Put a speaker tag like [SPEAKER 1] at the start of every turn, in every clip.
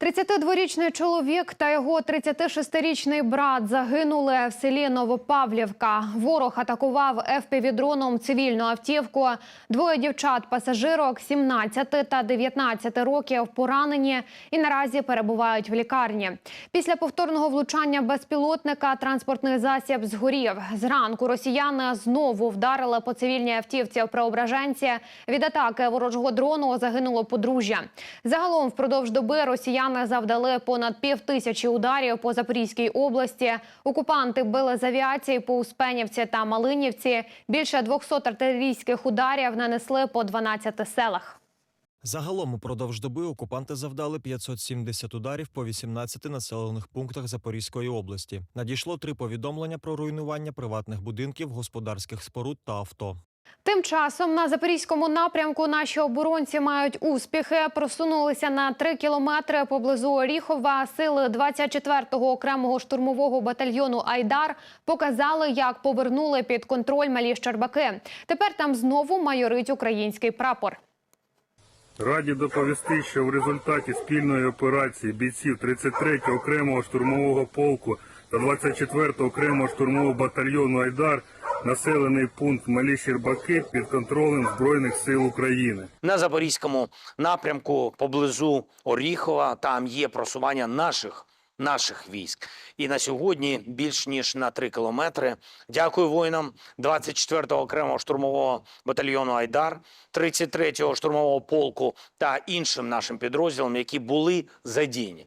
[SPEAKER 1] 32-річний чоловік та його 36-річний брат загинули в селі Новопавлівка. Ворог атакував ФПВ-дроном цивільну автівку. Двоє дівчат-пасажирок 17 та 19 років поранені і наразі перебувають в лікарні. Після повторного влучання безпілотника транспортний засіб згорів. Зранку росіяни знову вдарили по цивільній автівці в Преображенці. Від атаки ворожого дрону загинуло подружжя. Загалом впродовж доби росіяни завдали понад пів тисячі ударів по Запорізькій області. Окупанти били з авіації по Успенівці та Малинівці. Більше 200 артилерійських ударів нанесли по 12 селах.
[SPEAKER 2] Загалом упродовж доби окупанти завдали 570 ударів по 18 населених пунктах Запорізької області. Надійшло три повідомлення про руйнування приватних будинків, господарських споруд та авто.
[SPEAKER 1] Тим часом на запорізькому напрямку наші оборонці мають успіхи. Просунулися на три кілометри поблизу Оріхова. Сили 24-го окремого штурмового батальйону Айдар показали, як повернули під контроль малі Щербаки. Тепер там знову майорить український прапор.
[SPEAKER 3] Раді доповісти, що в результаті спільної операції бійців 33-го окремого штурмового полку та 24-го окремого штурмового батальйону Айдар населений пункт Малі Щербаки під контролем Збройних сил України.
[SPEAKER 4] на запорізькому напрямку поблизу Оріхова. Там є просування наших. Наших військ і на сьогодні більш ніж на три кілометри. Дякую воїнам 24-го окремого штурмового батальйону Айдар, 33-го штурмового полку та іншим нашим підрозділам, які були задіяні.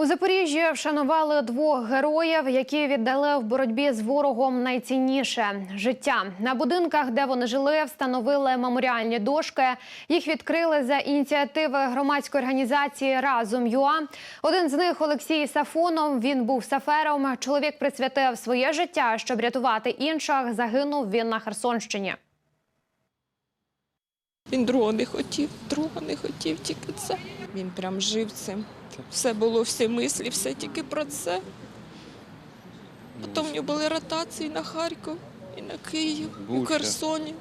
[SPEAKER 1] У Запоріжжі вшанували двох героїв, які віддали в боротьбі з ворогом найцінніше життя. На будинках, де вони жили, встановили меморіальні дошки. Їх відкрили за ініціативи громадської організації Разом ЮА. Один з них Олексій Сафонов. Він був сафером. Чоловік присвятив своє життя, щоб рятувати інших. Загинув він на Херсонщині.
[SPEAKER 5] Він другого не хотів, другого не хотів, тільки це. Він прям жив цим. Все було, всі мислі, все тільки про це. Потім в нього були ротації на Харків і на Київ, і в Херсоні.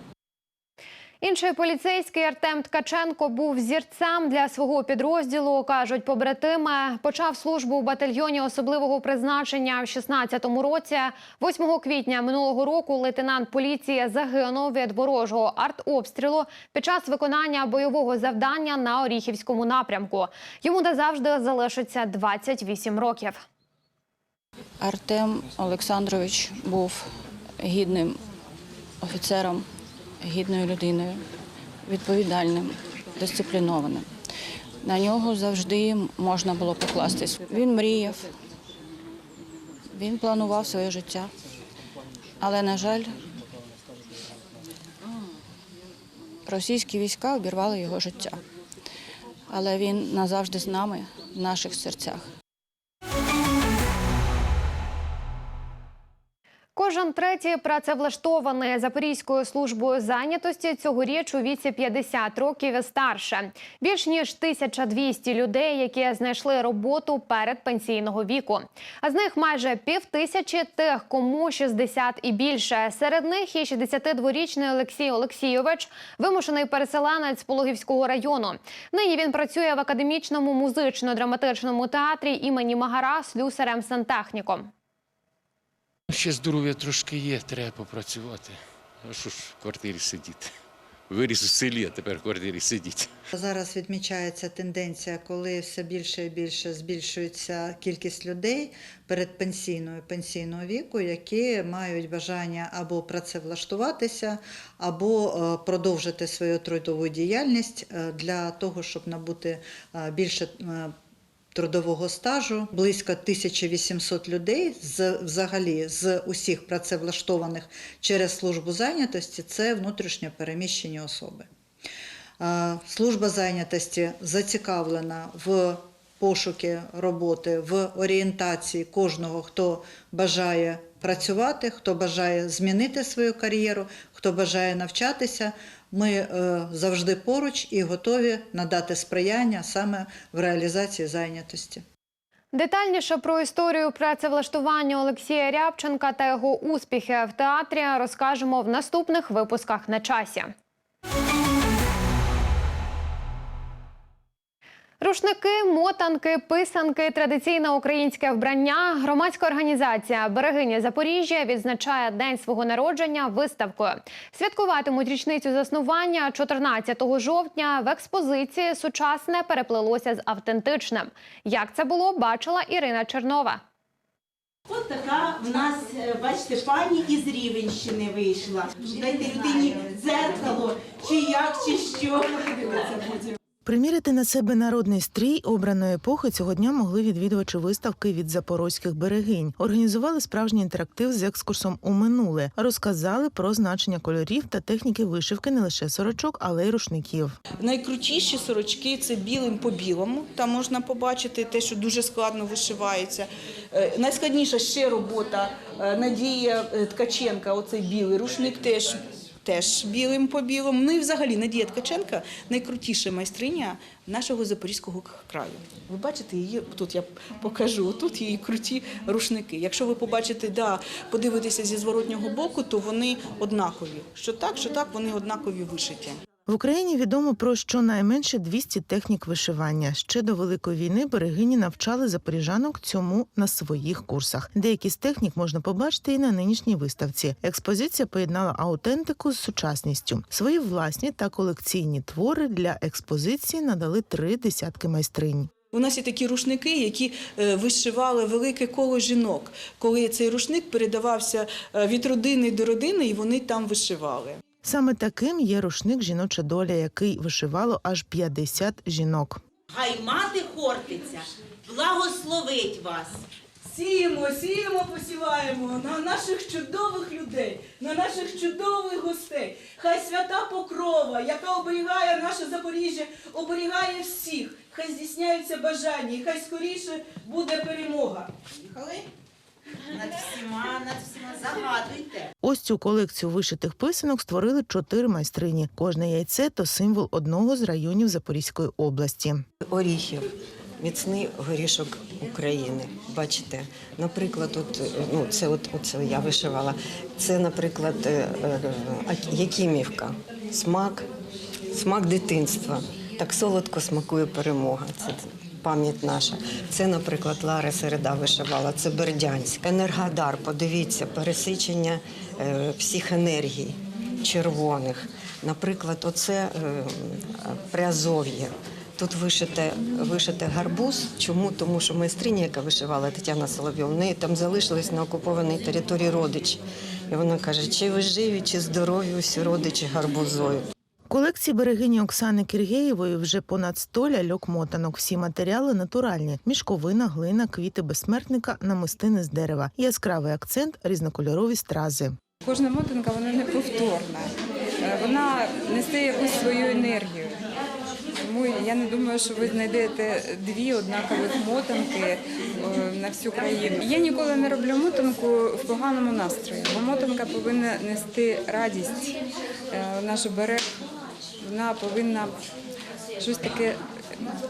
[SPEAKER 1] Інший поліцейський Артем Ткаченко був зірцем для свого підрозділу. кажуть побратими. Почав службу у батальйоні особливого призначення в 16-му році. 8 квітня минулого року лейтенант поліції загинув від ворожого артобстрілу під час виконання бойового завдання на Оріхівському напрямку. Йому назавжди залишиться 28 років.
[SPEAKER 6] Артем Олександрович був гідним офіцером, гідною людиною, відповідальним, дисциплінованим. На нього завжди можна було покластись. Він мріяв, він планував своє життя. Але, на жаль, російські війська обірвали його життя. Але він назавжди з нами, в наших серцях.
[SPEAKER 1] Кожен третій працевлаштований Запорізькою службою зайнятості цьогоріч у віці 50 років і старше. Більш ніж 1200 людей, які знайшли роботу перед пенсійного віку. А з них майже півтисячі тих, кому 60 і більше. Серед них і 62-річний Олексій Олексійович, вимушений переселенець Пологівського району. Нині він працює в академічному музично-драматичному театрі імені Магара слюсарем-сантехніком.
[SPEAKER 7] Ще здоров'я трошки є, треба попрацювати. А що ж в квартирі сидіти? Виріс у селі, а тепер в квартирі сидіть.
[SPEAKER 8] Зараз відмічається тенденція, коли все більше і більше збільшується кількість людей передпенсійного і пенсійного віку, які мають бажання або працевлаштуватися, або е, продовжити свою трудову діяльність е, для того, щоб набути е, більше. Трудового стажу близько 1800 людей з взагалі з усіх працевлаштованих через службу зайнятості це внутрішньо переміщені особи. Служба зайнятості зацікавлена в пошуки роботи, в орієнтації кожного, хто бажає працювати, хто бажає змінити свою кар'єру, хто бажає навчатися. Ми е, завжди поруч і готові надати сприяння саме в реалізації зайнятості.
[SPEAKER 1] Детальніше про історію працевлаштування Олексія Рябченка та його успіхи в театрі розкажемо в наступних випусках на часі. Рушники, мотанки, писанки, традиційне українське вбрання. Громадська організація Берегиня Запоріжжя відзначає день свого народження виставкою. Святкуватимуть річницю заснування 14 жовтня. В експозиції сучасне переплелося з автентичним. Як це було, бачила Ірина Чернова.
[SPEAKER 9] От така в нас, е, бачите, пані із Рівенщини вийшла. Дайте людині дзеркало, чи як, чи що.
[SPEAKER 10] Приміряти на себе народний стрій обраної епохи цього дня могли відвідувачі виставки від запорозьких берегинь. Організували справжній інтерактив з екскурсом у минуле, розказали про значення кольорів та техніки вишивки не лише сорочок, але й рушників.
[SPEAKER 11] Найкрутіші сорочки це білим по білому. Там можна побачити те, що дуже складно вишивається. Е, Найскладніша ще робота е, Надія е, Ткаченка, оцей білий рушник теж. Теж білим по білому. Ну і взагалі Надія Ткаченка найкрутіша майстриня нашого Запорізького краю. Ви бачите її тут я покажу. Тут її круті рушники. Якщо ви побачите, да, подивитеся зі зворотнього боку, то вони однакові. Що так, що так, вони однакові вишиті.
[SPEAKER 10] В Україні відомо про щонайменше 200 технік вишивання. Ще до великої війни берегині навчали запоріжанок цьому на своїх курсах. Деякі з технік можна побачити і на нинішній виставці. Експозиція поєднала аутентику з сучасністю. Свої власні та колекційні твори для експозиції надали три десятки майстринь.
[SPEAKER 11] У нас є такі рушники, які е, вишивали велике коло жінок, коли цей рушник передавався е, від родини до родини, і вони там вишивали.
[SPEAKER 10] Саме таким є рушник жіноча доля, який вишивало аж 50 жінок.
[SPEAKER 9] Хай мати Хортиця благословить вас.
[SPEAKER 11] Сіємо, сіємо, посіваємо на наших чудових людей, на наших чудових гостей. Хай свята покрова, яка оберігає наше Запоріжжя, оберігає всіх. Хай здійсняються бажання, і хай скоріше буде перемога. Їхали?
[SPEAKER 9] Над всіма, над всіма загадуйте.
[SPEAKER 10] Ось цю колекцію вишитих писанок створили чотири майстрині. Кожне яйце то символ одного з районів Запорізької області.
[SPEAKER 12] Оріхів, міцний горішок України. Бачите, наприклад, от, ну, це от, оце я вишивала. Це, наприклад, е, е, Якимівка, смак, смак дитинства. Так солодко смакує перемога. Це пам'ять наша. Це, наприклад, Лара Середа вишивала, це Бердянськ. Енергодар, подивіться, пересичення е, всіх енергій червоних. Наприклад, оце е, Приазов'я. Тут вишите, вишите гарбуз. Чому? Тому що майстриня, яка вишивала Тетяна Соловйов, в неї там залишились на окупованій території родичі. І вона каже, чи ви живі, чи здорові усі родичі гарбузою.
[SPEAKER 10] Колекції берегині Оксани Кіргєєвої вже понад 100 ляльок-мотанок. Всі матеріали натуральні: мішковина, глина, квіти безсмертника, намистини з дерева. Яскравий акцент різнокольорові стрази.
[SPEAKER 13] Кожна мотанка вона неповторна. Е, Вона несе якусь свою енергію. Тому я не думаю, що ви знайдете дві однакових мотанки е, на всю країну. Я ніколи не роблю мотанку в поганому настрої, бо мотанка повинна нести радість. Е, ж берег, вона повинна щось таке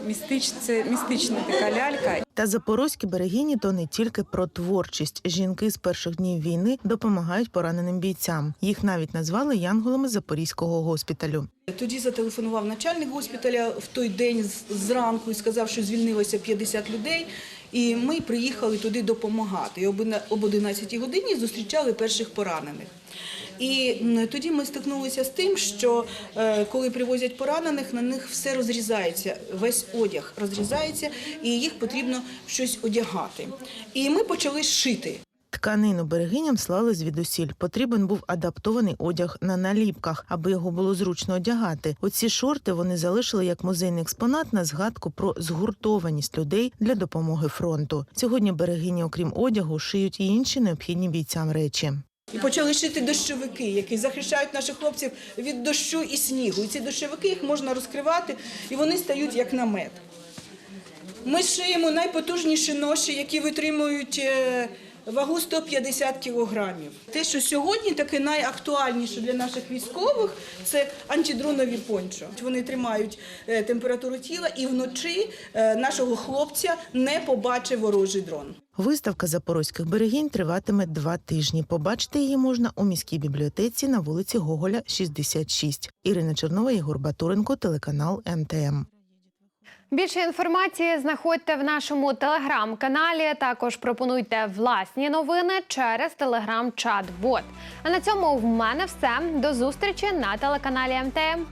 [SPEAKER 13] містичне, містична така лялька.
[SPEAKER 10] Та запорозькі берегині то не тільки про творчість. Жінки з перших днів війни допомагають пораненим бійцям. Їх навіть назвали янголами запорізького госпіталю.
[SPEAKER 11] Тоді зателефонував начальник госпіталя в той день зранку і сказав, що звільнилося 50 людей. І ми приїхали туди допомагати. І об одна- об 11 годині зустрічали перших поранених. І тоді ми стикнулися з тим, що е, коли привозять поранених, на них все розрізається, весь одяг розрізається, і їх потрібно щось одягати. І ми почали шити.
[SPEAKER 10] Тканину берегиням слали звідусіль. Потрібен був адаптований одяг на наліпках, аби його було зручно одягати. Оці шорти вони залишили як музейний експонат на згадку про згуртованість людей для допомоги фронту. Сьогодні берегині, окрім одягу, шиють і інші необхідні бійцям речі.
[SPEAKER 11] І почали шити дощовики, які захищають наших хлопців від дощу і снігу. І ці дощовики їх можна розкривати, і вони стають як намет. Ми шиємо найпотужніші ноші, які витримують е, вагу 150 кілограмів. Те, що сьогодні таке найактуальніше для наших військових, це антидронові пончо. Вони тримають е, температуру тіла і вночі е, нашого хлопця не побачить ворожий дрон.
[SPEAKER 10] Виставка запорозьких берегінь триватиме два тижні. Побачити її можна у міській бібліотеці на вулиці Гоголя, 66. Ірина Чернова, Єгор Батуренко, телеканал МТМ.
[SPEAKER 1] Більше інформації знаходьте в нашому телеграм-каналі. Також пропонуйте власні новини через телеграм-чат-бот. А на цьому в мене все. До зустрічі на телеканалі МТМ.